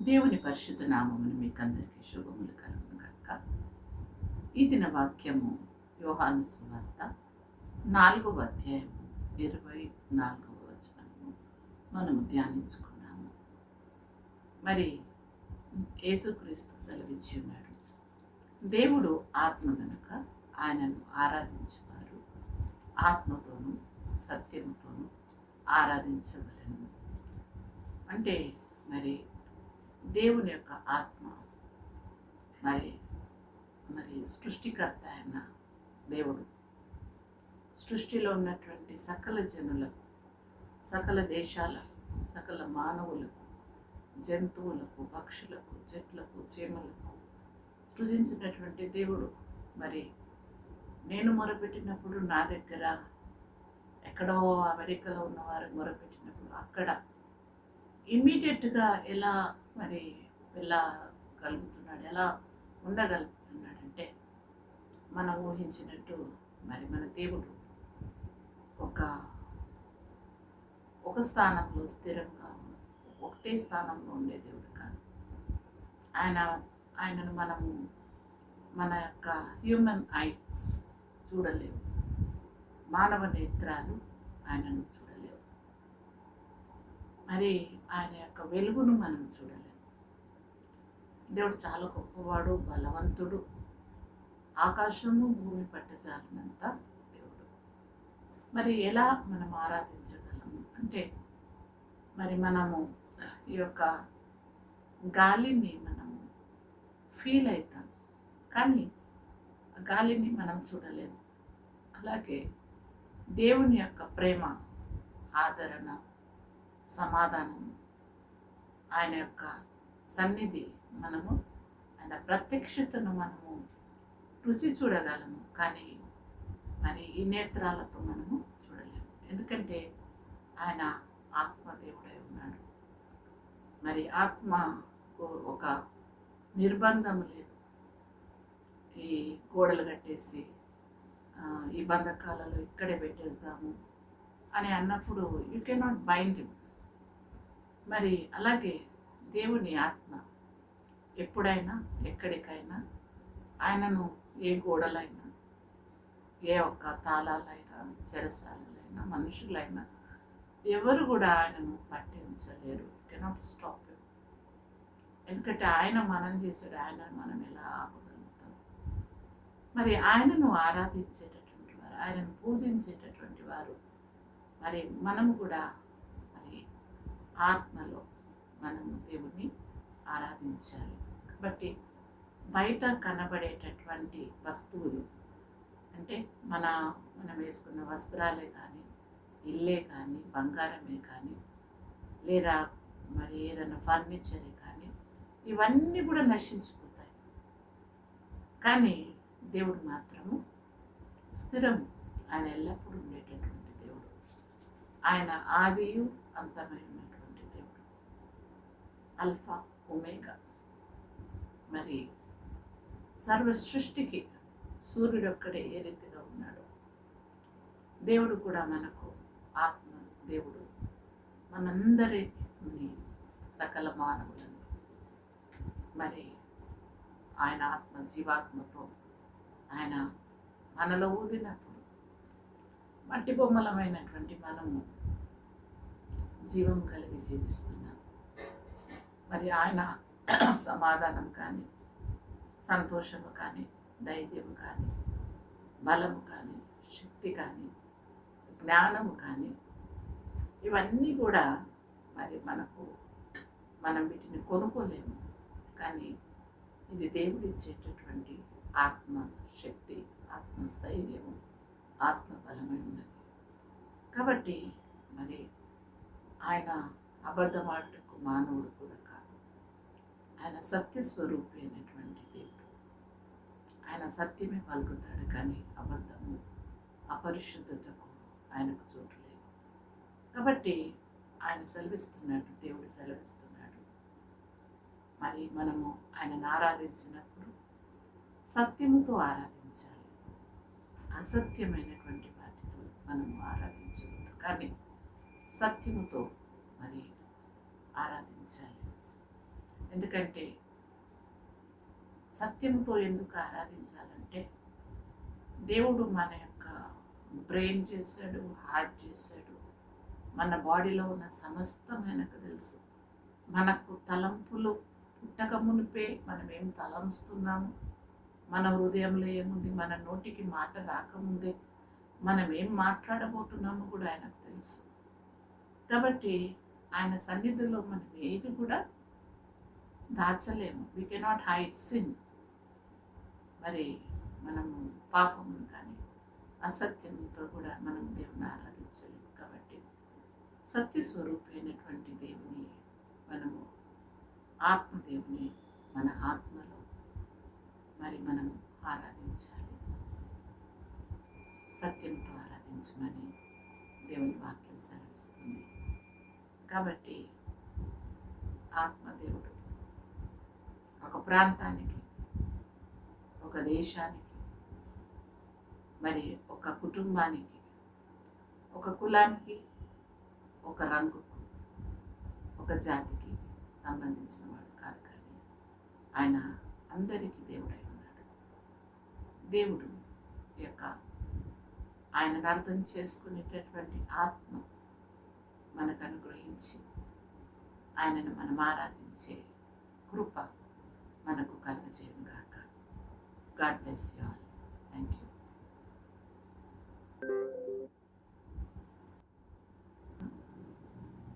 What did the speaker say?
దేవుని పరిశుద్ధ నామమును మీకు అందరికీ శుభములు కలుగును కనుక ఈ దిన వాక్యము యోహాను సువార్త నాలుగవ అధ్యాయము ఇరవై నాలుగవ వచనము. మనము ధ్యానించుకుందాము. మరి యేసుక్రీస్తు సెలవిచ్చి ఉన్నాడు. దేవుడు ఆత్మ గనుక ఆయనను ఆరాధించేవారు. ఆత్మతోనూ సత్యంతోనూ ఆరాధించవలను. అంటే మరి దేవుని యొక్క ఆత్మ. మరి మరి సృష్టికర్త అయిన దేవుడు. సృష్టిలో ఉన్నటువంటి సకల జనులకు సకల దేశాలకు సకల మానవులకు జంతువులకు పక్షులకు చెట్లకు చీమలకు సృజించినటువంటి దేవుడు. మరి నేను మొరపెట్టినప్పుడు నా దగ్గర ఎక్కడో అమెరికాలో ఉన్నవారు మొరపెట్టినప్పుడు అక్కడ ఇమ్మీడియట్గా ఎలా మరి వెళ్ళగలుగుతున్నాడు ఎలా ఉండగలుగుతున్నాడంటే మనం ఊహించినట్టు మరి మన దేవుడు ఒక ఒక స్థానంలో స్థిరంగా ఒకటే స్థానంలో ఉండే దేవుడు కాదు. ఆయన ఆయనను మనము మన యొక్క హ్యూమన్ ఐస్ చూడలేము. మానవ నేత్రాలు ఆయనను చూడలేవు మరి ఆయన యొక్క వెలుగును మనం చూడలేము. దేవుడు చాలా గొప్పవాడు బలవంతుడు. ఆకాశము భూమి పట్టజాలినంత దేవుడు. మరి ఎలా మనం ఆరాధించగలము? అంటే మరి మనము ఈ యొక్క గాలిని మనము ఫీల్ అవుతాం. కానీ గాలిని మనం చూడలేదు అలాగే దేవుని యొక్క ప్రేమ ఆదరణ సమాధానం. ఆయన యొక్క సన్నిధి మనము ఆయన ప్రత్యక్షతను మనము రుచి చూడగలము. కానీ మరి ఈ నేత్రాలతో మనము చూడలేము. ఎందుకంటే ఆయన ఆత్మదేవుడై ఉన్నాడు. మరి ఆత్మకు ఒక నిర్బంధం లేదు. ఈ గోడలు కట్టేసి ఈ బంధకాలలో ఇక్కడే పెట్టేస్తాము అని అన్నప్పుడు యూ కెనాట్ బైండ్ హిమ్ మరి అలాగే దేవుని ఆత్మ ఎప్పుడైనా ఎక్కడికైనా ఆయనను ఏ గోడలైనా ఏ ఒక్క తాళాలైనా చెరసాలైనా మనుషులైనా ఎవరు కూడా ఆయనను పట్టి ఉంచలేరు కెనాట్ స్టాప్ ఎందుకంటే ఆయన మనం చేసాడు ఆయన మనం ఎలా ఆపగలుగుతాం? మరి ఆయనను ఆరాధించేటటువంటి వారు ఆయనను పూజించేటటువంటి వారు మరి మనం కూడా ఆత్మలో మనము దేవుని ఆరాధించాలి. కాబట్టి బయట కనబడేటటువంటి వస్తువులు అంటే మన మనం వేసుకున్న వస్త్రాలే కానీ ఇల్లే కానీ బంగారమే కానీ లేదా మరి ఏదైనా ఫర్నిచరే కానీ ఇవన్నీ కూడా నశించిపోతాయి. కానీ దేవుడు మాత్రము స్థిరము. ఆయన ఎల్లప్పుడూ ఉండేటటువంటి దేవుడు. ఆయన ఆదియు అంతమైన అల్ఫా ఒమేగా. మరి సర్వ సృష్టికి సూర్యుడు ఒక్కడే ఏ రీతిగా ఉన్నాడు. దేవుడు కూడా మనకు ఆత్మ దేవుడు మనందరిని సకల మానవులను. మరి ఆయన ఆత్మ జీవాత్మతో ఆయన మనలో ఊదినప్పుడు మట్టి బొమ్మలమైనటువంటి మనము జీవం కలిగి జీవిస్తున్నాం. మరి ఆయన సమాధానం కానీ సంతోషము కానీ ధైర్యము కానీ బలము కానీ శక్తి కానీ జ్ఞానము కానీ ఇవన్నీ కూడా మరి మనకు మనం వీటిని కొనుక్కోలేము. కానీ ఇది దేవుడు ఇచ్చేటటువంటి ఆత్మ శక్తి ఆత్మస్థైర్యము ఆత్మ బలమై ఉన్నది కాబట్టి మరి ఆయన అబద్ధమాటకు మానవుడు ఆయన సత్యస్వరూపి అయినటువంటి దేవుడు ఆయన సత్యమే పలుకుతాడు కానీ అబద్ధము అపరిశుద్ధతకు ఆయనకు చోటు లేదు. కాబట్టి ఆయన సెలవిస్తున్నాడు దేవుడు సెలవిస్తున్నాడు. మరి మనము ఆయనను ఆరాధించినప్పుడు సత్యముతో ఆరాధించాలి. అసత్యమైనటువంటి వాటితో మనము ఆరాధించవద్దు కానీ సత్యముతో మరి ఆరాధించాలి. ఎందుకంటే సత్యంతో ఎందుకు ఆరాధించాలంటే దేవుడు మన యొక్క బ్రెయిన్ చేశాడు హార్ట్ చేశాడు మన బాడీలో ఉన్న సమస్తం ఆయనకు తెలుసు. మనకు తలంపులు పుట్టక మునిపే మనం ఏం తలంస్తున్నాము మన హృదయంలో ఏముంది? మన నోటికి మాట రాకముందే మనం ఏం మాట్లాడబోతున్నామో కూడా ఆయనకు తెలుసు. కాబట్టి ఆయన సన్నిధిలో మనం ఏది కూడా దాచలేము. వీ కెనాట్ హైడ్ సిన్ మరి మనము పాపము కానీ అసత్యంతో కూడా మనం దేవుని ఆరాధించలేము కాబట్టి సత్య స్వరూపమైనటువంటి దేవుని మనము ఆత్మదేవుని మన ఆత్మలో మరి మనం ఆరాధించాలి. సత్యంతో ఆరాధించమని దేవుని వాక్యం సెలవిస్తుంది. కాబట్టి ఆత్మదేవుడు ఒక ప్రాంతానికి ఒక దేశానికి మరి ఒక కుటుంబానికి ఒక కులానికి ఒక రంగుకు ఒక జాతికి సంబంధించిన వాడు కాదు కానీ ఆయన అందరికీ దేవుడై ఉన్నాడు. దేవుడు యొక్క ఆయనను అర్థం చేసుకునేటటువంటి ఆత్మ మనకు అనుగ్రహించి ఆయనను మనం ఆరాధించే కృప మనకు కలగజేయను గాక. God bless you all. Thank you